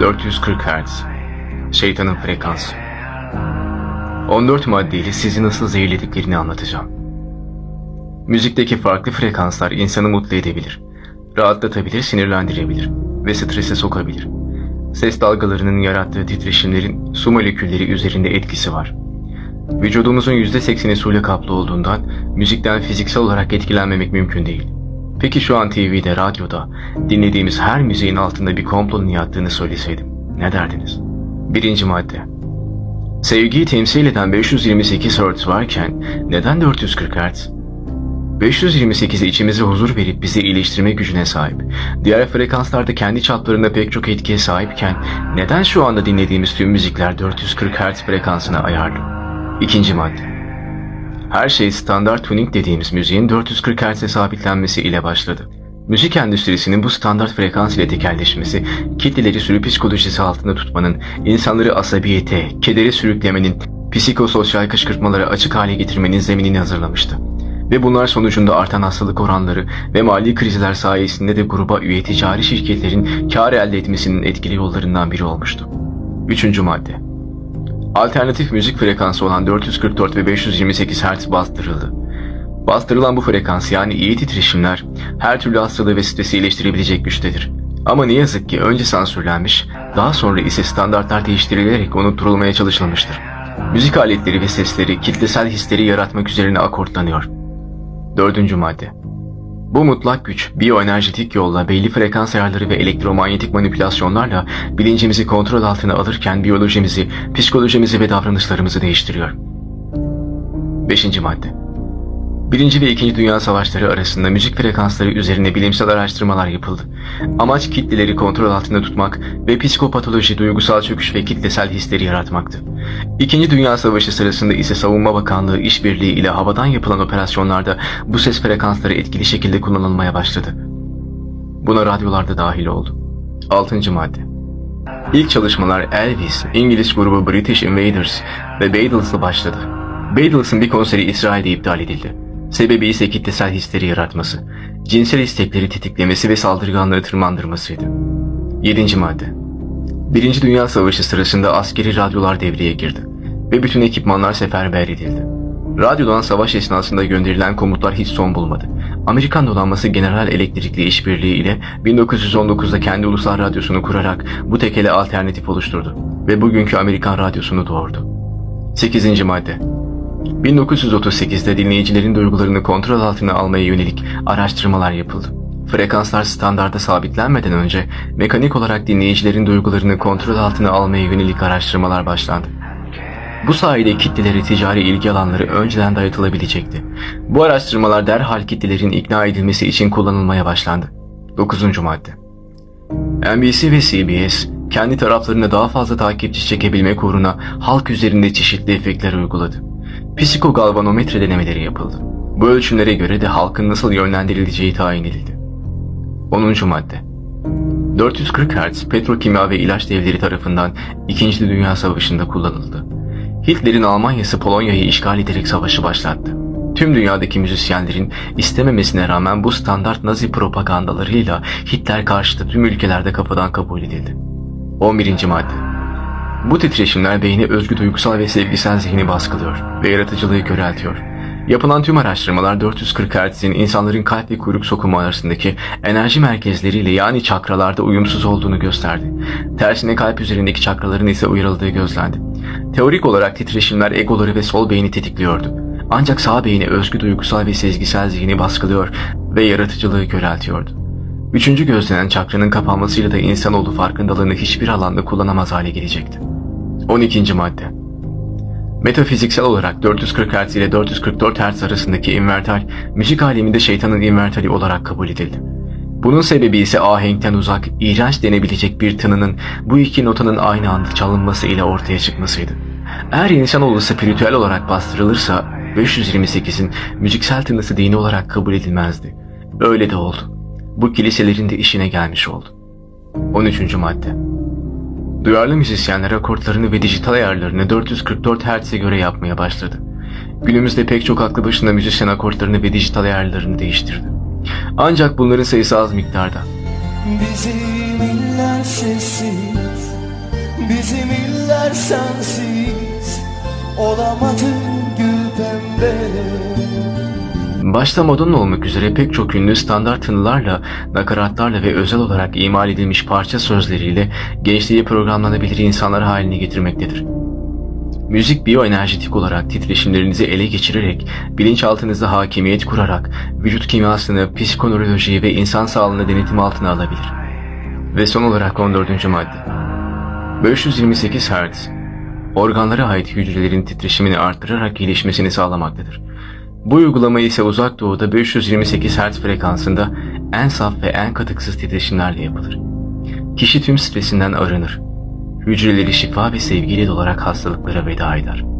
440 Hz. Şeytanın frekansı. 14 maddeyle sizi nasıl zehirlediklerini anlatacağım. Müzikteki farklı frekanslar insanı mutlu edebilir, rahatlatabilir, sinirlendirebilir ve strese sokabilir. Ses dalgalarının yarattığı titreşimlerin su molekülleri üzerinde etkisi var. Vücudumuzun %80'i suyla kaplı olduğundan müzikten fiziksel olarak etkilenmemek mümkün değil. Peki şu an TV'de, radyoda dinlediğimiz her müziğin altında bir komplonun yattığını söyleseydim ne derdiniz? Birinci madde. Sevgiyi temsil eden 528 Hz varken neden 440 Hz? 528 içimize huzur verip bizi iyileştirme gücüne sahip. Diğer frekanslarda kendi çaplarında pek çok etkiye sahipken neden şu anda dinlediğimiz tüm müzikler 440 Hz frekansına ayarlı? İkinci madde. Her şey standart tuning dediğimiz müziğin 440 Hz'e sabitlenmesi ile başladı. Müzik endüstrisinin bu standart frekans ile tekelleşmesi, kitleleri sürü psikolojisi altında tutmanın, insanları asabiyete, kedere sürüklemenin, psikososyal kışkırtmalara açık hale getirmenin zeminini hazırlamıştı. Ve bunlar sonucunda artan hastalık oranları ve mali krizler sayesinde de gruba üye ticari şirketlerin kar elde etmesinin etkili yollarından biri olmuştu. Üçüncü madde. Alternatif müzik frekansı olan 444 ve 528 Hz bastırıldı. Bastırılan bu frekans yani iyi titreşimler her türlü hastalığı ve stresi iyileştirebilecek güçtedir. Ama ne yazık ki önce sansürlenmiş, daha sonra ise standartlar değiştirilerek unutturulmaya çalışılmıştır. Müzik aletleri ve sesleri kitlesel hisleri yaratmak üzerine akortlanıyor. Dördüncü madde. Bu mutlak güç biyoenerjetik yolla belli frekans ayarları ve elektromanyetik manipülasyonlarla bilincimizi kontrol altına alırken biyolojimizi, psikolojimizi ve davranışlarımızı değiştiriyor. Beşinci madde. Birinci ve İkinci Dünya Savaşları arasında müzik frekansları üzerine bilimsel araştırmalar yapıldı. Amaç kitleleri kontrol altında tutmak ve psikopatoloji, duygusal çöküş ve kitlesel hisleri yaratmaktı. İkinci Dünya Savaşı sırasında ise Savunma Bakanlığı işbirliği ile havadan yapılan operasyonlarda bu ses frekansları etkili şekilde kullanılmaya başladı. Buna radyolarda dahil oldu. Altıncı madde. İlk çalışmalar Elvis, İngiliz grubu British Invaders ve Beatles'la başladı. Beatles'ın bir konseri İsrail'de iptal edildi. Sebebi ise kitlesel hisleri yaratması, cinsel istekleri tetiklemesi ve saldırganlığı tırmandırmasıydı. 7. madde. Birinci Dünya Savaşı sırasında askeri radyolar devreye girdi ve bütün ekipmanlar seferber edildi. Radyodan savaş esnasında gönderilen komutlar hiç son bulmadı. Amerikan donanması General Elektrikli işbirliği ile 1919'da kendi ulusal radyosunu kurarak bu tekele alternatif oluşturdu ve bugünkü Amerikan radyosunu doğurdu. 8. madde 1938'de dinleyicilerin duygularını kontrol altına almaya yönelik araştırmalar yapıldı. Frekanslar standarda sabitlenmeden önce mekanik olarak dinleyicilerin duygularını kontrol altına almaya yönelik araştırmalar başlandı. Bu sayede kitlelere ticari ilgi alanları önceden dayatılabilecekti. Bu araştırmalar derhal kitlelerin ikna edilmesi için kullanılmaya başlandı. 9. madde NBC ve CBS kendi taraflarına daha fazla takipçi çekebilmek uğruna halk üzerinde çeşitli efektler uyguladı. Psikogalvanometre denemeleri yapıldı. Bu ölçümlere göre de halkın nasıl yönlendirileceği tayin edildi. 10. madde 440 Hz petrokimya ve ilaç devleri tarafından 2. Dünya Savaşı'nda kullanıldı. Hitler'in Almanya'sı Polonya'yı işgal ederek savaşı başlattı. Tüm dünyadaki müzisyenlerin istememesine rağmen bu standart Nazi propagandalarıyla Hitler karşıtı tüm ülkelerde kafadan kabul edildi. 11. madde Bu titreşimler beyni özgü duygusal ve sevgisel zihni baskılıyor ve yaratıcılığı köreltiyor. Yapılan tüm araştırmalar 440 Hz'in insanların kalp ve kuyruk sokumu arasındaki enerji merkezleriyle yani çakralarda uyumsuz olduğunu gösterdi. Tersine kalp üzerindeki çakraların ise uyarıldığı gözlendi. Teorik olarak titreşimler egoları ve sol beyni tetikliyordu. Ancak sağ beyni özgü duygusal ve sezgisel zihni baskılıyor ve yaratıcılığı köreltiyordu. Üçüncü gözlenen çakranın kapanmasıyla da insanoğlu farkındalığını hiçbir alanda kullanamaz hale gelecekti. 12. madde Metafiziksel olarak 440 Hz ile 444 Hz arasındaki invertal, müzik aleminde şeytanın invertali olarak kabul edildi. Bunun sebebi ise ahenkten uzak, iğrenç denebilecek bir tınının bu iki notanın aynı anda çalınması ile ortaya çıkmasıydı. Eğer insanoğlu spiritüel olarak bastırılırsa 528'in müziksel tınısı dini olarak kabul edilmezdi. Öyle de oldu. Bu kiliselerin de işine gelmiş oldu. 13. madde Duyarlı müzisyenler akortlarını ve dijital ayarlarını 444 Hz'e göre yapmaya başladı. Günümüzde pek çok aklı başında müzisyen akortlarını ve dijital ayarlarını değiştirdi. Ancak bunların sayısı az miktarda. Bizim iller sessiz Bizim iller sensiz Olamadın gül pembe Başta Madonna olmak üzere pek çok ünlü standart tınılarla, nakaratlarla ve özel olarak imal edilmiş parça sözleriyle gençliği programlanabilir insanlar haline getirmektedir. Müzik biyoenerjetik olarak titreşimlerinizi ele geçirerek, bilinçaltınızda hakimiyet kurarak, vücut kimyasını, psikonörolojiyi ve insan sağlığını denetim altına alabilir. Ve son olarak 14. madde. 528 Hz, organlara ait hücrelerin titreşimini arttırarak iyileşmesini sağlamaktadır. Bu uygulama ise uzak doğuda 528 Hz frekansında en saf ve en katıksız titreşimlerle yapılır. Kişi tüm stresinden arınır. Hücreleri şifa ve sevgiyle dolarak hastalıklara veda eder.